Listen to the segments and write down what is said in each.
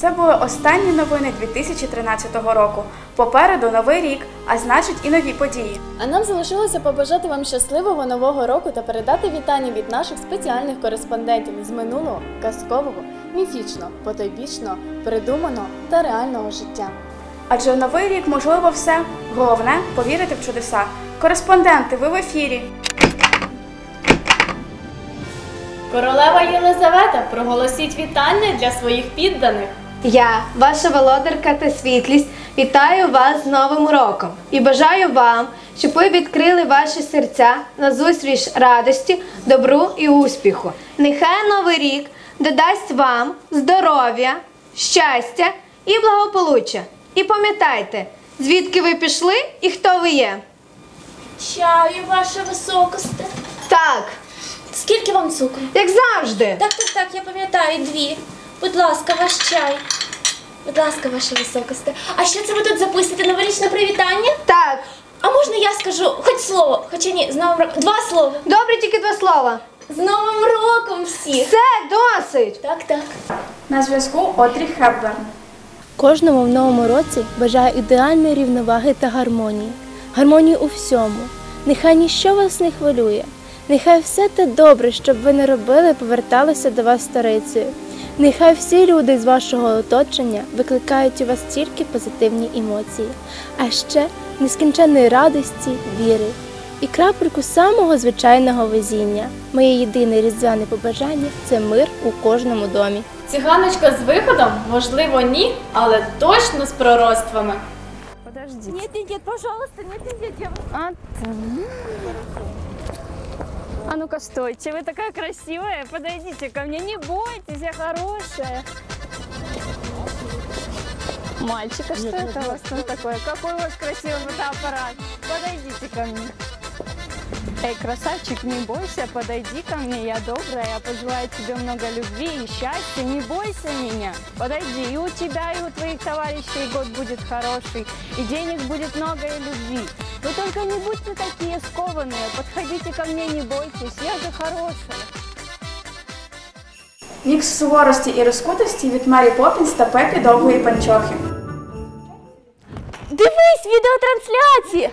Це були останні новини 2013 року. Попереду новий рік, а значить і нові події. А нам залишилося побажати вам щасливого нового року та передати вітання від наших спеціальних кореспондентів з минулого, казкового, міфічного, потойбічного, придуманого та реального життя. Адже новий рік можливо все. Головне повірити в чудеса. Кореспонденти, ви в ефірі. Королева Єлизавета, проголосіть вітання для своїх підданих. Я, ваша володарка та світлість, вітаю вас з Новим роком і бажаю вам, щоб ви відкрили ваші серця на зустріч радості, добру і успіху. Нехай Новий рік додасть вам здоров'я, щастя і благополуччя. І пам'ятайте, звідки ви пішли і хто ви є. Чаю, ваша високосте. Так, Скільки вам цукру? як завжди. Так, так, так, я пам'ятаю дві. Будь ласка, ваш чай. Будь ласка, ваша високосте. А що це ви тут записуєте? Новорічне привітання? Так, А можна я скажу хоч слово? Хоча ні, з новим роком. Два слова. добре, тільки два слова. З Новим роком всіх. Все, досить. Так, так. На зв'язку Одрі Хепберн. Кожному в новому році бажаю ідеальної рівноваги та гармонії. Гармонії у всьому. Нехай ніщо вас не хвилює. Нехай все те добре, щоб ви не робили, поверталося до вас старицею. Нехай всі люди з вашого оточення викликають у вас тільки позитивні емоції, а ще нескінченної радості, віри і крапельку самого звичайного везіння. Моє єдине різдвяне побажання це мир у кожному домі. Циганочка з виходом, можливо, ні, але точно з пророцтвами. Подожди. Нет, нет, нет, пожалуйста, нет, нет, я А, а ну-ка, стойте, вы такая красивая, подойдите ко мне, не бойтесь, я хорошая. Мальчик, а что это у вас там такое? Какой у вас красивый фотоаппарат? Подойдите ко мне. Эй, красавчик, не бойся, подойди ко мне, я добрая, я пожелаю тебе много любви и счастья, не бойся меня. Подойди, и у тебя, и у твоих товарищей год будет хороший, и денег будет много, и любви. Вы только не будьте такие скованные, подходите ко мне, не бойтесь, я же хорошая. Мікс суворості і розкутості від Мері Поппінс та Пепі довгої панчохи. Дивись, відеотрансляція!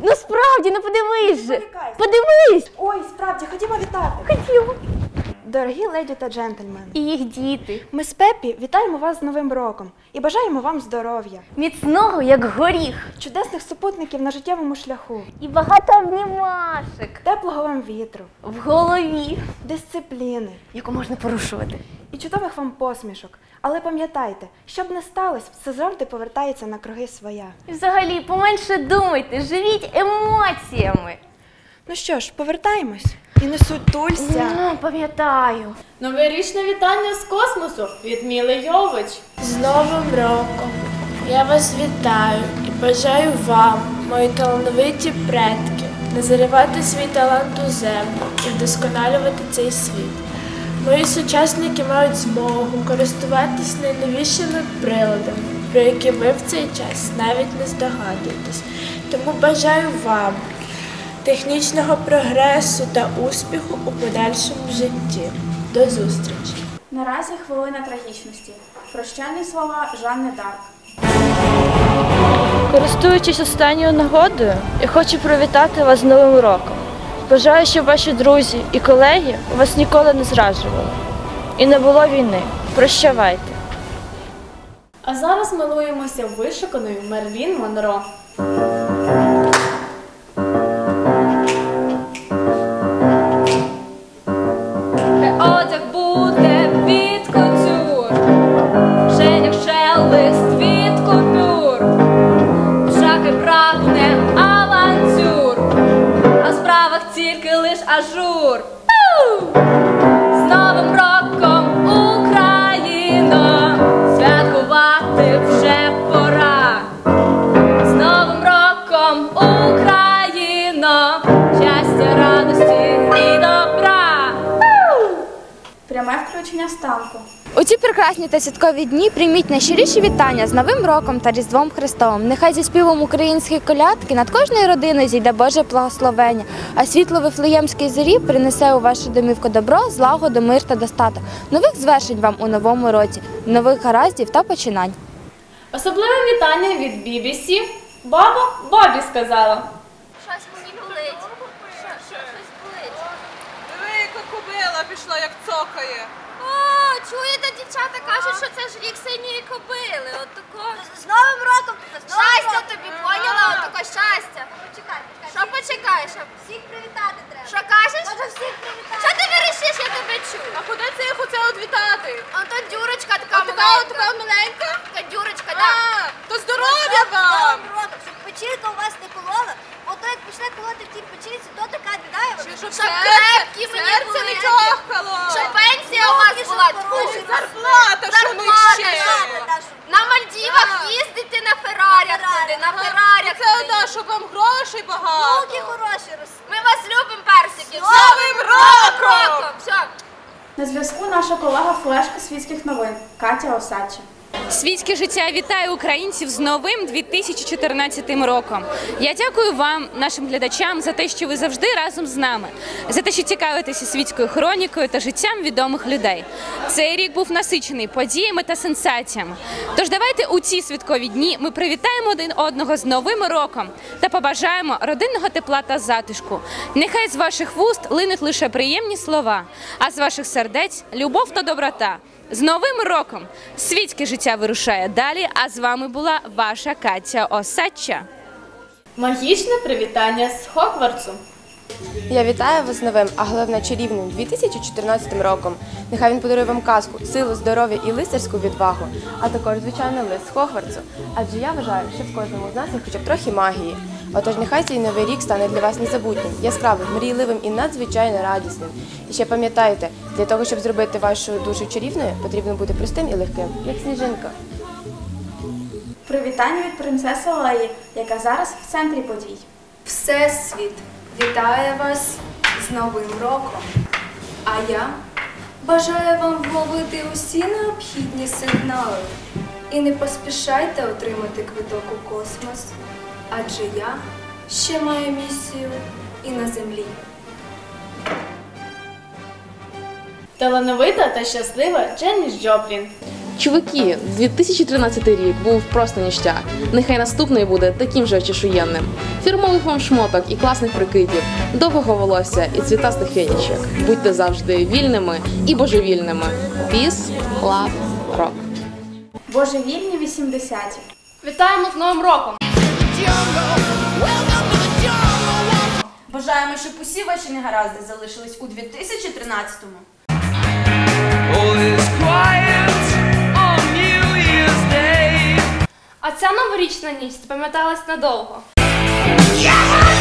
Ну справді, ну подивись же! Подивись! Ой, справді, ходімо вітати. Хотіла. Дорогі леді та джентльмени, І їх діти. ми з Пепі вітаємо вас з Новим роком і бажаємо вам здоров'я, Міцного, як горіх. чудесних супутників на життєвому шляху, І багато обнімашек. теплого вам вітру, В голові. дисципліни Яку можна порушувати. і чудових вам посмішок. Але пам'ятайте, що б не сталося, все завжди повертається на круги своя. І взагалі, поменше думайте, живіть емоціями. Ну що ж, повертаємось і не сутулься. Ну, пам'ятаю. Новорічне вітання з космосу від Міли Йович. З Новим роком! Я вас вітаю і бажаю вам, мої талановиті предки, не заривати свій талант у землю і вдосконалювати цей світ. Мої сучасники мають змогу користуватись найновішими приладами, про які ви в цей час навіть не здогадуєтесь. Тому бажаю вам технічного прогресу та успіху у подальшому житті. До зустрічі! Наразі хвилина трагічності. Прощальні слова Жанни Дарк. Користуючись останньою нагодою, я хочу привітати вас з Новим роком. Бажаю, щоб ваші друзі і колеги вас ніколи не зраджували. І не було війни. Прощавайте. А зараз милуємося вишуканою Мерлін Монро. Тільки лиш ажур. З Новим роком Україно, святкувати вже пора. З Новим роком Україно, щастя, радості і добра. Пряме включення з танку. У ці прекрасні та святкові дні прийміть найщиріші вітання з Новим роком та Різдвом Христовим. Нехай зі співом української колядки над кожною родиною зійде Боже благословення, а світло Вифлеємської зорі принесе у вашу домівку добро, злагоду, мир та достаток. Нових звершень вам у новому році, нових гараздів та починань. Особливе вітання від BBC. Баба бабі сказала. Щось мені болить. Щось болить. Диви, яка кобила пішла, як цокає. Чуєте, дівчата кажуть, що це ж рік синьої кобили. От тако. З Новим роком! Щастя тобі, поняла? От тако щастя. Почекай, Що почекаєш? Всіх привітати треба. Що кажеш? Може всіх привітати. Що ти вирішиш, я тебе чую? А куди це їх оце одвітати? А то дюрочка така А така, маленька. така маленька? Така дюрочка, А, так. то здоров'я З вам! Новим роком, щоб печінка у вас не колола, бо то як пішли колоти в тій печінці, то така біда. і Чи от- щоб Щоб серце, крепкі мені серце не були. тьохкало! Щоб пенсія у вас була. Хороші Ой, Зарплата, що ми Зарплата, ще? Зарплата, та, щоб- На Мальдівах Так. їздити на Феррарях На туди, на Феррарі. Феррарях. Це туди одна, щоб вам грошей багато. Руки хороші ростуть. Ми вас любимо, персики. З Новим роком! Все. На зв'язку наша колега Флешка світських новин Катя Осадча. Світське життя вітає українців з новим 2014 роком. Я дякую вам, нашим глядачам, за те, що ви завжди разом з нами, за те, що цікавитеся світською хронікою та життям відомих людей. Цей рік був насичений подіями та сенсаціями. Тож давайте у ці святкові дні ми привітаємо один одного з новим роком та побажаємо родинного тепла та затишку. Нехай з ваших вуст линуть лише приємні слова, а з ваших сердець любов та доброта. З Новим роком! Світське життя вирушає далі. А з вами була ваша Катя Осадча. Магічне привітання з Хогвартсу. Я вітаю вас з новим, а головне чарівним 2014 роком. Нехай він подарує вам казку, силу, здоров'я і лицарську відвагу, а також звичайний лист Хогвартсу. Адже я вважаю, що в кожному з нас є хоча б трохи магії. Отож, нехай цей новий рік стане для вас незабутнім, яскравим, мрійливим і надзвичайно радісним. І ще пам'ятайте, для того, щоб зробити вашу душу чарівною, потрібно бути простим і легким, як сніжинка. Привітання від принцеси Леї, яка зараз в центрі подій. Всесвіт вітає вас з Новим роком. А я бажаю вам вловити усі необхідні сигнали і не поспішайте отримати квиток у космос, адже я ще маю місію і на землі. Талановита та щаслива Дженніс Джоплін. Чуваки, 2013 рік був просто ніштяк. Нехай наступний буде таким же очешуєнним. Фірмових вам шмоток і класних прикидів, довгого волосся і цвітастих фенічок. Будьте завжди вільними і божевільними. Peace, love, rock. Божевільні 80-ті. Вітаємо з Новим роком! Бажаємо, щоб усі ваші негаразди залишились у 2013-му. А ця новорічна ніч запам'яталась надовго. Залишайтесь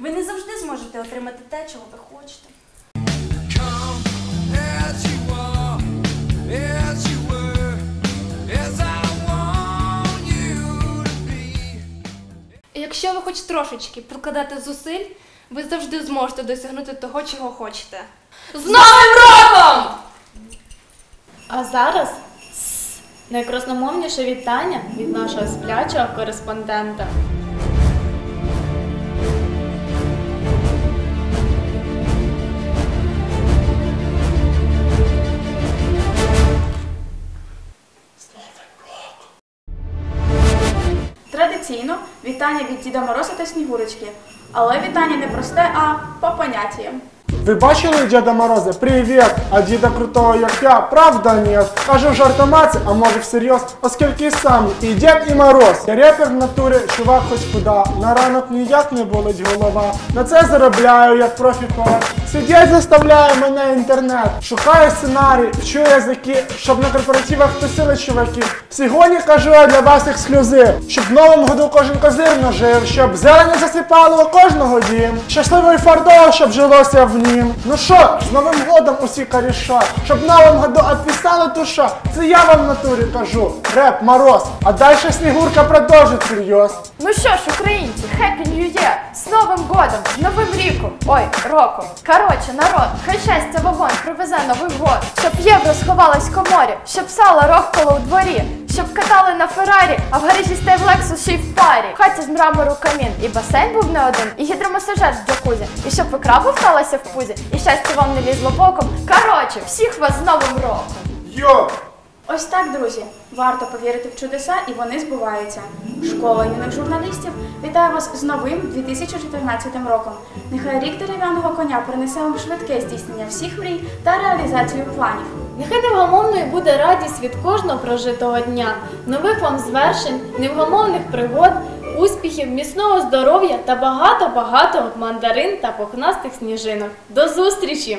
Ви не завжди зможете отримати те, чого ви хочете. Якщо ви хоч трошечки прикладете зусиль, ви завжди зможете досягнути того, чого хочете. З Новим роком! А зараз найкрасномовніше вітання від нашого сплячого кореспондента. Вітання від Діда Мороза та Снігурочки. Але вітання не просте, а по поняттям. Ви бачили Діда Мороза? Привіт! А діда крутого, як я, правда ні. Кажу в жартомаці, а може всерйоз, оскільки сам і Дід, і Мороз. Я репер в натурі, чувак хоч куда. На ранок ніяк не болить голова. На це заробляю, як профі-поет. Сидять заставляє мене інтернет. Шукаю сценарій, вчу язики, щоб на корпоративах тусили чуваки. Сьогодні кажу я для вас ексклюзив, щоб в новому году кожен козирно жив, щоб зелені засипало кожного дім. Щасливо і фардово, щоб жилося в нім. Ну що, з Новим годом усі коріша, щоб в новому году отвісала душа. Це я вам в натурі кажу. Реп, мороз, а далі Снігурка продовжить серйоз. Ну що ж, українці, Happy New Year! З Новим годом, з Новим ріком! Ой, роком! Коротше, народ, хай щастя вогонь привезе Новий год, щоб євро сховалась в коморі, щоб сало рохкало у дворі, щоб катали на Феррарі, а в гаражі став Лексус ще й в парі. В хаті з мрамору камін, і басейн був не один, і гідромасажер з джакузі, і щоб ікра повталася в пузі, і щастя вам не лізло боком. Короче, всіх вас з Новим роком! Йо! Ось так, друзі. Варто повірити в чудеса, і вони збуваються. Школа юних журналістів вітає вас з новим 2014 роком. Нехай рік дерев'яного коня принесе вам швидке здійснення всіх мрій та реалізацію планів. Нехай невгамовною буде радість від кожного прожитого дня, нових вам звершень, невгамовних пригод, успіхів, міцного здоров'я та багато-багато мандарин та пухнастих сніжинок. До зустрічі!